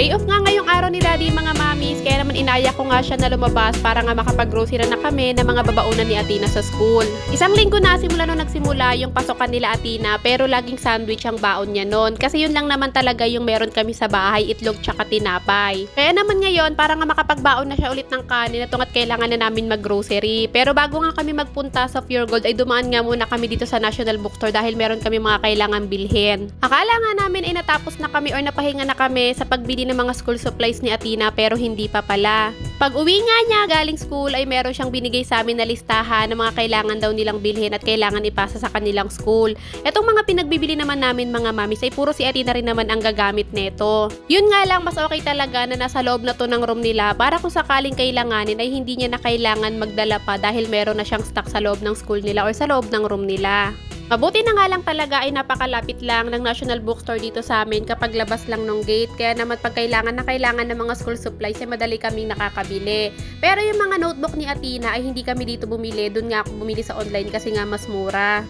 Day off nga ngayong araw ni Daddy mga mamis, kaya naman inaya ko nga siya na lumabas para nga makapag-grocery na kami ng mga babaunan ni Atina sa school. Isang linggo na simula nung nagsimula yung pasokan nila Atina, pero laging sandwich ang baon niya noon. Kasi yun lang naman talaga yung meron kami sa bahay, itlog tsaka tinapay. Kaya naman ngayon, para nga makapagbaon na siya ulit ng kanin at tungat kailangan na namin mag-grocery. Pero bago nga kami magpunta sa Pure Gold, ay dumaan nga muna kami dito sa National Bookstore dahil meron kami mga kailangan bilhin. Akala nga namin ay natapos na kami or napahinga na kami sa pagbili ng mga school supplies ni Atina pero hindi pa pala. Pag uwi nga niya galing school ay meron siyang binigay sa amin na listahan ng mga kailangan daw nilang bilhin at kailangan ipasa sa kanilang school. Etong mga pinagbibili naman namin mga mamis ay puro si Atina rin naman ang gagamit neto. Yun nga lang mas okay talaga na nasa loob na to ng room nila para kung sakaling kailanganin ay hindi niya na kailangan magdala pa dahil meron na siyang stock sa loob ng school nila or sa loob ng room nila. Mabuti na nga lang talaga ay napakalapit lang ng National Bookstore dito sa amin kapag labas lang ng gate. Kaya naman pag kailangan na kailangan ng mga school supplies ay madali kaming nakakabili. Pero yung mga notebook ni Atina ay hindi kami dito bumili. Doon nga ako bumili sa online kasi nga mas mura.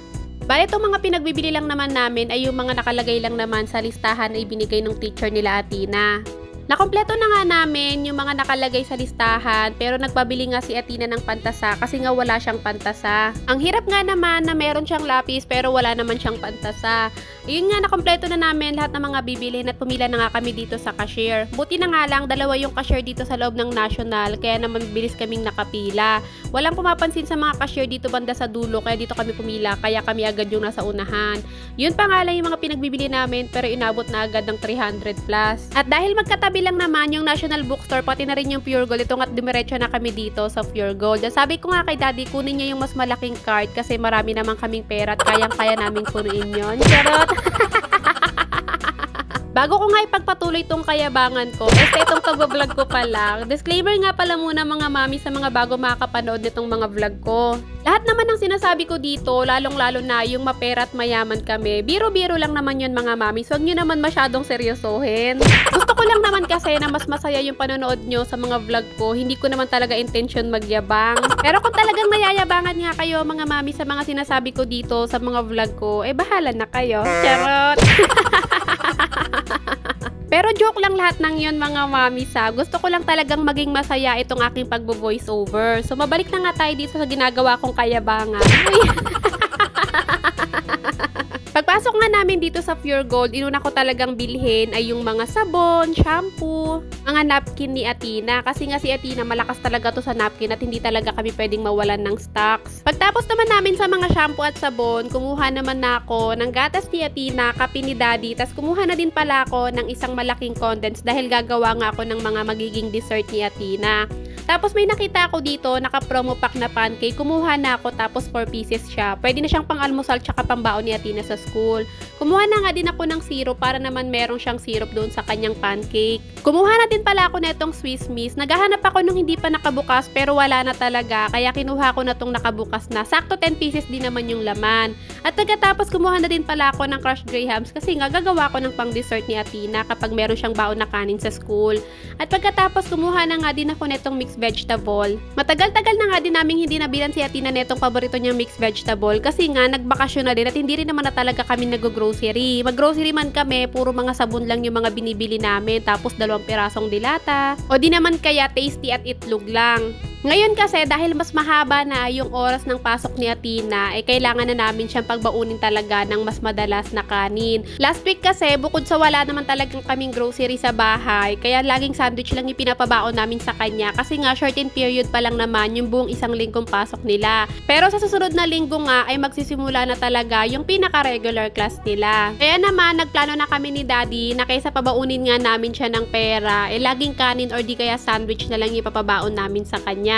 Bale, itong mga pinagbibili lang naman namin ay yung mga nakalagay lang naman sa listahan na ibinigay ng teacher nila Atina. Nakompleto na nga namin yung mga nakalagay sa listahan pero nagpabili nga si Atina ng pantasa kasi nga wala siyang pantasa. Ang hirap nga naman na meron siyang lapis pero wala naman siyang pantasa. Yun nga, nakompleto na namin lahat ng mga bibilhin at pumila na nga kami dito sa cashier. Buti na nga lang, dalawa yung cashier dito sa loob ng National kaya naman bilis kaming nakapila. Walang pumapansin sa mga cashier dito banda sa dulo kaya dito kami pumila kaya kami agad yung nasa unahan. Yun pa nga lang yung mga pinagbibili namin pero inabot na agad ng 300 plus. At dahil magkatabi lang naman yung National Bookstore pati na rin yung Pure Gold, ito nga't dumiretso na kami dito sa Pure Gold. Sabi ko nga kay Daddy, kunin niya yung mas malaking card kasi marami naman kaming pera at kayang-kaya naming punuin yon. Charot! Bago ko nga ipagpatuloy tong kayabangan ko, este itong pag-vlog ko pa lang. Disclaimer nga pala muna mga mami sa mga bago makakapanood nitong mga vlog ko. Lahat naman ng sinasabi ko dito, lalong-lalo na yung mapera at mayaman kami, biro-biro lang naman yun mga mami. So, huwag nyo naman masyadong seryosohin. Gusto ko lang naman kasi na mas masaya yung panonood nyo sa mga vlog ko. Hindi ko naman talaga intention magyabang. Pero kung talagang nayayabangan nga kayo mga mami sa mga sinasabi ko dito sa mga vlog ko, eh bahala na kayo. Charot! Pero joke lang lahat ng yon mga mami sa. Gusto ko lang talagang maging masaya itong aking pagbo-voice over. So mabalik na nga tayo dito sa ginagawa kong kayabangan. Pagpasok nga namin dito sa Pure Gold, inuna ko talagang bilhin ay yung mga sabon, shampoo, mga napkin ni Atina. Kasi nga si Atina malakas talaga to sa napkin at hindi talaga kami pwedeng mawalan ng stocks. Pagtapos naman namin sa mga shampoo at sabon, kumuha naman na ako ng gatas ni Atina, kape ni Daddy, tas kumuha na din pala ako ng isang malaking condense dahil gagawa nga ako ng mga magiging dessert ni Atina. Tapos may nakita ako dito, naka-promo pack na pancake. Kumuha na ako tapos 4 pieces siya. Pwede na siyang pang-almusal tsaka pambaon ni Atina sa school. Kumuha na nga din ako ng syrup para naman meron siyang syrup doon sa kanyang pancake. Kumuha na din pala ako na itong Swiss Miss. Naghahanap ako nung hindi pa nakabukas pero wala na talaga. Kaya kinuha ko na itong nakabukas na. Sakto 10 pieces din naman yung laman. At pagkatapos kumuha na din pala ako ng crushed grahams kasi nga gagawa ko ng pang dessert ni Atina kapag meron siyang baon na kanin sa school. At pagkatapos kumuha na nga din ako nitong mixed vegetable. Matagal-tagal na nga din namin hindi nabilan si Atina netong paborito niyang mixed vegetable kasi nga nagbakasyon na din at hindi rin naman na talaga kami nag-grocery. Mag-grocery man kami, puro mga sabon lang yung mga binibili namin tapos dalawang pirasong dilata. O di naman kaya tasty at itlog lang. Ngayon kasi dahil mas mahaba na yung oras ng pasok ni Atina, eh kailangan na namin siyang pagbaunin talaga ng mas madalas na kanin. Last week kasi bukod sa wala naman talagang kaming grocery sa bahay, kaya laging sandwich lang yung pinapabaon namin sa kanya kasi nga shorten period pa lang naman yung buong isang linggong pasok nila. Pero sa susunod na linggo nga ay magsisimula na talaga yung pinaka-regular class nila. Kaya naman nagplano na kami ni Daddy na kaysa pabaunin nga namin siya ng pera, eh laging kanin or di kaya sandwich na lang yung ipapabaon namin sa kanya.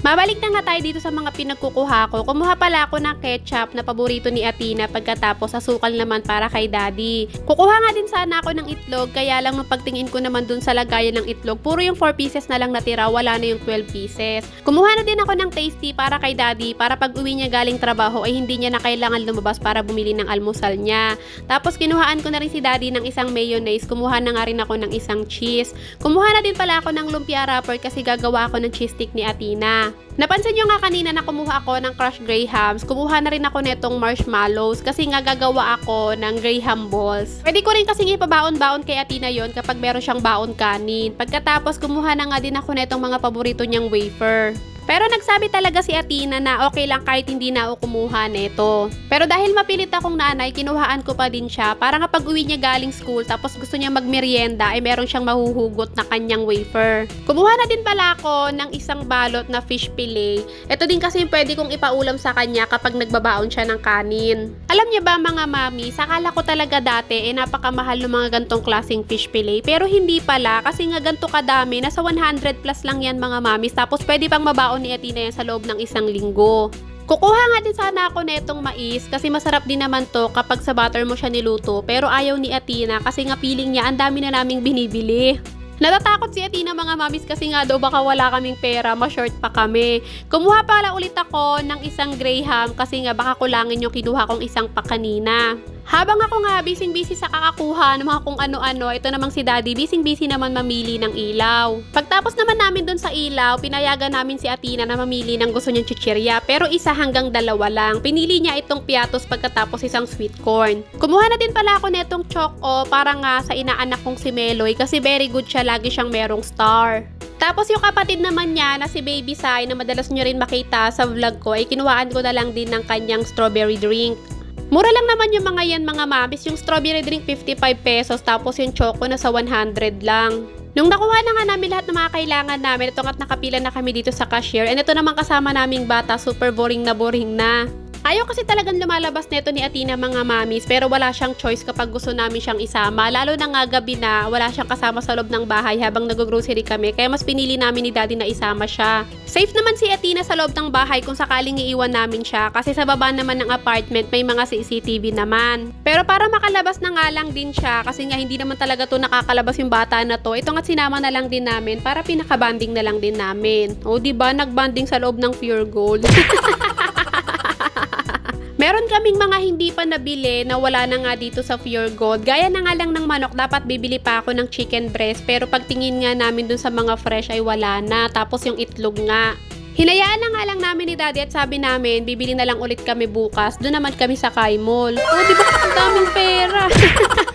Mabalik na nga tayo dito sa mga pinagkukuha ko. Kumuha pala ako ng ketchup na paborito ni Atina pagkatapos asukal naman para kay Daddy. Kukuha nga din sana ako ng itlog kaya lang nung pagtingin ko naman dun sa lagayan ng itlog, puro yung 4 pieces na lang natira, wala na yung 12 pieces. Kumuha na din ako ng tasty para kay Daddy para pag uwi niya galing trabaho ay hindi niya na kailangan lumabas para bumili ng almusal niya. Tapos kinuhaan ko na rin si Daddy ng isang mayonnaise, kumuha na nga rin ako ng isang cheese. Kumuha na din pala ako ng lumpia wrapper kasi gagawa ako ng cheese stick ni Atina Atina. Napansin nyo nga kanina na kumuha ako ng crushed grahams, kumuha na rin ako netong marshmallows kasi nga gagawa ako ng graham balls. Pwede ko rin kasing ipabaon-baon kay Atina yon kapag meron siyang baon kanin. Pagkatapos kumuha na nga din ako netong mga paborito niyang wafer. Pero nagsabi talaga si Atina na okay lang kahit hindi na ako kumuha nito. Pero dahil mapilit akong nanay, kinuhaan ko pa din siya para kapag uwi niya galing school tapos gusto niya magmerienda ay meron siyang mahuhugot na kanyang wafer. Kumuha na din pala ako ng isang balot na fish fillet. Ito din kasi pwede kong ipaulam sa kanya kapag nagbabaon siya ng kanin. Alam niya ba mga mami, sakala ko talaga dati eh napakamahal ng mga gantong klaseng fish fillet. Pero hindi pala kasi nga ganto kadami, nasa 100 plus lang yan mga mamis. Tapos pwede pang mabaon ni Atina yan sa loob ng isang linggo. Kukuha nga din sana ako netong mais kasi masarap din naman to kapag sa butter mo siya niluto pero ayaw ni Atina kasi nga feeling niya ang dami na naming binibili. Natatakot si Atina mga mamis kasi nga daw baka wala kaming pera, ma-short pa kami. Kumuha pala ulit ako ng isang graham kasi nga baka kulangin yung kinuha kong isang pa kanina. Habang ako nga bising-busy sa kakakuha ng mga kung ano-ano, ito namang si Daddy bising-busy naman mamili ng ilaw. Pagtapos naman namin dun sa ilaw, pinayagan namin si Atina na mamili ng gusto niyang chichirya pero isa hanggang dalawa lang. Pinili niya itong piatos pagkatapos isang sweet corn. Kumuha na din pala ako netong choco para nga sa inaanak kong si Meloy kasi very good siya, lagi siyang merong star. Tapos yung kapatid naman niya na si Baby Sai na madalas nyo rin makita sa vlog ko ay kinuhaan ko na lang din ng kanyang strawberry drink. Mura lang naman yung mga yan mga mamis. Yung strawberry drink 55 pesos tapos yung choco na sa 100 lang. Nung nakuha na nga namin lahat ng mga kailangan namin, ito nga't nakapila na kami dito sa cashier. And ito naman kasama naming bata, super boring na boring na. Ayaw kasi talagang lumalabas nito ni Atina mga mamis pero wala siyang choice kapag gusto namin siyang isama. Lalo na nga gabi na wala siyang kasama sa loob ng bahay habang nag-grocery kami kaya mas pinili namin ni daddy na isama siya. Safe naman si Atina sa loob ng bahay kung sakaling iiwan namin siya kasi sa baba naman ng apartment may mga CCTV naman. Pero para makalabas na nga lang din siya kasi nga hindi naman talaga to nakakalabas yung bata na to. Ito nga't sinama na lang din namin para pinakabanding na lang din namin. O di ba nagbanding sa loob ng Pure Gold. Meron kaming mga hindi pa nabili na wala na nga dito sa Pure Gold. Gaya na nga lang ng manok, dapat bibili pa ako ng chicken breast. Pero pagtingin nga namin dun sa mga fresh ay wala na. Tapos yung itlog nga. Hinayaan na nga lang namin ni Daddy at sabi namin, bibili na lang ulit kami bukas. Doon naman kami sa Kai Mall. Oh, di ba? Ang daming pera.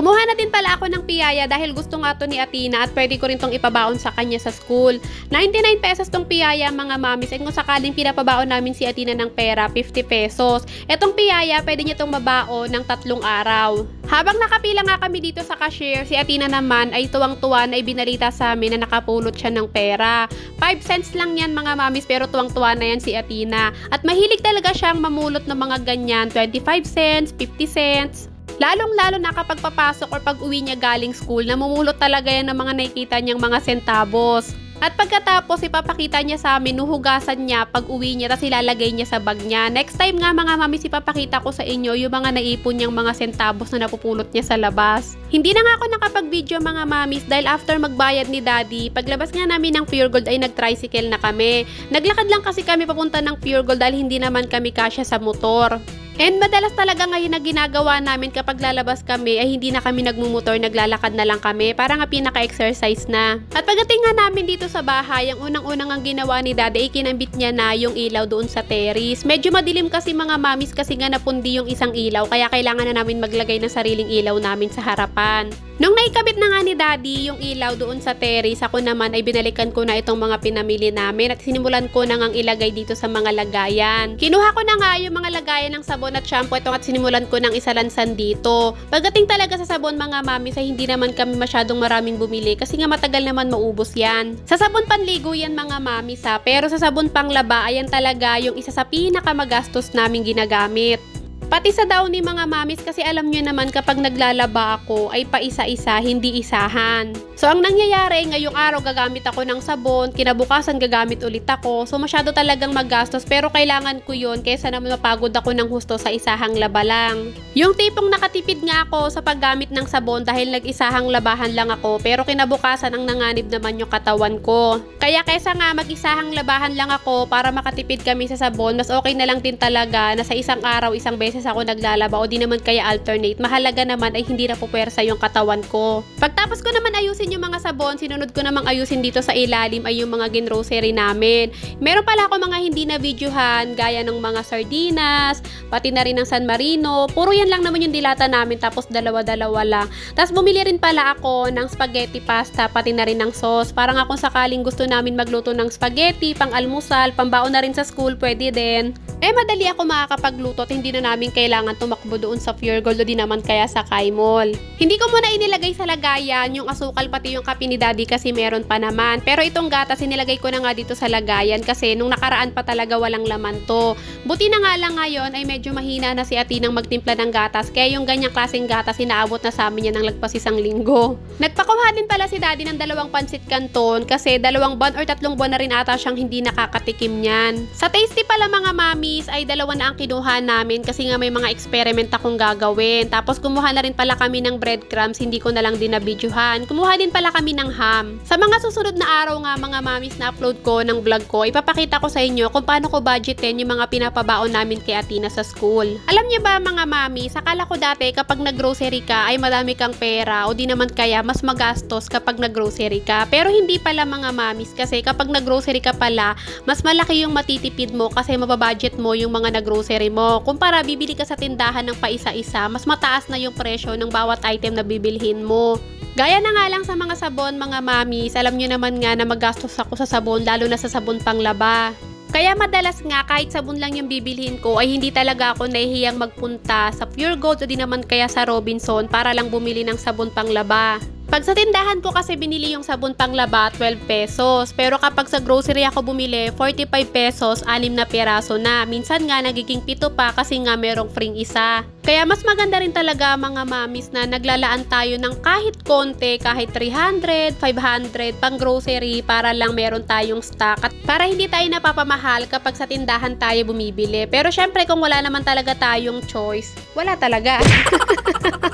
Kumuha na din pala ako ng piyaya dahil gusto nga to ni Atina at pwede ko rin tong ipabaon sa kanya sa school. 99 pesos tong piyaya mga mamis at kung sakaling pinapabaon namin si Atina ng pera, 50 pesos. Etong piyaya, pwede niya tong mabaon ng tatlong araw. Habang nakapila nga kami dito sa cashier, si Atina naman ay tuwang-tuwa na ibinalita sa amin na nakapulot siya ng pera. 5 cents lang yan mga mamis pero tuwang-tuwa na yan si Atina. At mahilig talaga siyang mamulot ng mga ganyan, 25 cents, 50 cents. Lalong-lalo na kapag papasok or pag uwi niya galing school, namumulot talaga yan ng mga nakikita niyang mga sentabos. At pagkatapos, ipapakita niya sa amin, nuhugasan niya pag uwi niya, tapos ilalagay niya sa bag niya. Next time nga mga mami, ipapakita ko sa inyo yung mga naipon niyang mga sentabos na napupulot niya sa labas. Hindi na nga ako nakapag-video mga mamis dahil after magbayad ni daddy, paglabas nga namin ng Pure Gold ay nag-tricycle na kami. Naglakad lang kasi kami papunta ng Pure Gold dahil hindi naman kami kasya sa motor. And madalas talaga ngayon na ginagawa namin kapag lalabas kami ay hindi na kami nagmumotor, naglalakad na lang kami para nga pinaka-exercise na. At pagdating nga namin dito sa bahay, ang unang-unang ang ginawa ni Dada ay kinambit niya na yung ilaw doon sa terrace. Medyo madilim kasi mga mamis kasi nga napundi yung isang ilaw kaya kailangan na namin maglagay ng sariling ilaw namin sa harapan. Nung naikabit na nga ni Daddy yung ilaw doon sa terrace, ako naman ay binalikan ko na itong mga pinamili namin at sinimulan ko na ngang ilagay dito sa mga lagayan. Kinuha ko na nga yung mga lagayan ng sabon at shampoo ito at sinimulan ko ng isalansan dito. Pagdating talaga sa sabon mga mami sa hindi naman kami masyadong maraming bumili kasi nga matagal naman maubos yan. Sa sabon panligo yan mga mami sa pero sa sabon panglaba ayan talaga yung isa sa pinakamagastos naming ginagamit. Pati sa daw ni mga mamis kasi alam nyo naman kapag naglalaba ako ay paisa-isa, hindi isahan. So ang nangyayari, ngayong araw gagamit ako ng sabon, kinabukasan gagamit ulit ako. So masyado talagang magastos pero kailangan ko yun kaysa naman mapagod ako ng husto sa isahang laba lang. Yung tipong nakatipid nga ako sa paggamit ng sabon dahil nag-isahang labahan lang ako pero kinabukasan ang nanganib naman yung katawan ko. Kaya kaysa nga mag-isahang labahan lang ako para makatipid kami sa sabon, mas okay na lang din talaga na sa isang araw, isang beses beses ako naglalaba o di naman kaya alternate. Mahalaga naman ay hindi na pupersa yung katawan ko. Pagtapos ko naman ayusin yung mga sabon, sinunod ko namang ayusin dito sa ilalim ay yung mga ginrocery namin. Meron pala ako mga hindi na videohan gaya ng mga sardinas, pati na rin ng San Marino. Puro yan lang naman yung dilata namin tapos dalawa-dalawa lang. Tapos bumili rin pala ako ng spaghetti pasta pati na rin ng sauce. Parang akong sakaling gusto namin magluto ng spaghetti, pang almusal, pambaon na rin sa school, pwede din. Eh, madali ako makakapagluto at hindi na namin kailangan tumakbo doon sa Pure Gold o di naman kaya sa Kai Mall. Hindi ko muna inilagay sa lagayan yung asukal pati yung kape ni Daddy kasi meron pa naman. Pero itong gatas inilagay ko na nga dito sa lagayan kasi nung nakaraan pa talaga walang laman to. Buti na nga lang ngayon ay medyo mahina na si Atinang magtimpla ng gatas kaya yung ganyang klaseng gatas inaabot na sa amin yan ng lagpas isang linggo. Nagpakuha din pala si Daddy ng dalawang pansit canton kasi dalawang buwan or tatlong buwan na rin ata siyang hindi nakakatikim niyan. Sa tasty pala mga mamis ay dalawa na ang kinuha namin kasi nga may mga experiment akong gagawin. Tapos kumuha na rin pala kami ng breadcrumbs, hindi ko na lang din nabidyohan. Kumuha din pala kami ng ham. Sa mga susunod na araw nga mga mamis na upload ko ng vlog ko, ipapakita ko sa inyo kung paano ko budgetin yung mga pinapabaon namin kay Atina sa school. Alam niyo ba mga mamis, akala ko dati kapag nag-grocery ka ay madami kang pera o di naman kaya mas magastos kapag nag-grocery ka. Pero hindi pala mga mamis kasi kapag nag-grocery ka pala, mas malaki yung matitipid mo kasi mababudget mo yung mga nag-grocery mo. Kumpara bibili ka sa tindahan ng paisa-isa, mas mataas na yung presyo ng bawat item na bibilhin mo. Gaya na nga lang sa mga sabon, mga mamis, alam nyo naman nga na magastos ako sa sabon, lalo na sa sabon panglaba. Kaya madalas nga kahit sabon lang yung bibilhin ko ay hindi talaga ako nahihiyang magpunta sa Pure Gold o di naman kaya sa Robinson para lang bumili ng sabon panglaba. Pag sa tindahan ko kasi binili yung sabon panglaba 12 pesos. Pero kapag sa grocery ako bumili 45 pesos, 6 na peraso na. Minsan nga nagiging pito pa kasi nga merong free isa. Kaya mas maganda rin talaga mga mamis na naglalaan tayo ng kahit konti, kahit 300, 500 pang grocery para lang meron tayong stock at para hindi tayo napapamahal kapag sa tindahan tayo bumibili. Pero syempre kung wala naman talaga tayong choice, wala talaga.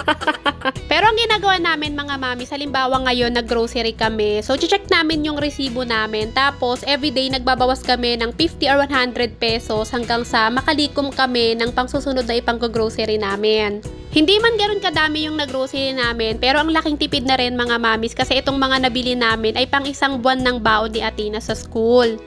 Mami, halimbawa ngayon nag-grocery kami, so check namin yung resibo namin. Tapos everyday nagbabawas kami ng 50 or 100 pesos hanggang sa makalikom kami ng pangsusunod na ipang-grocery namin. Hindi man ganoon kadami yung nag-grocery namin, pero ang laking tipid na rin mga mamis kasi itong mga nabili namin ay pang isang buwan ng baon ni Atina sa school.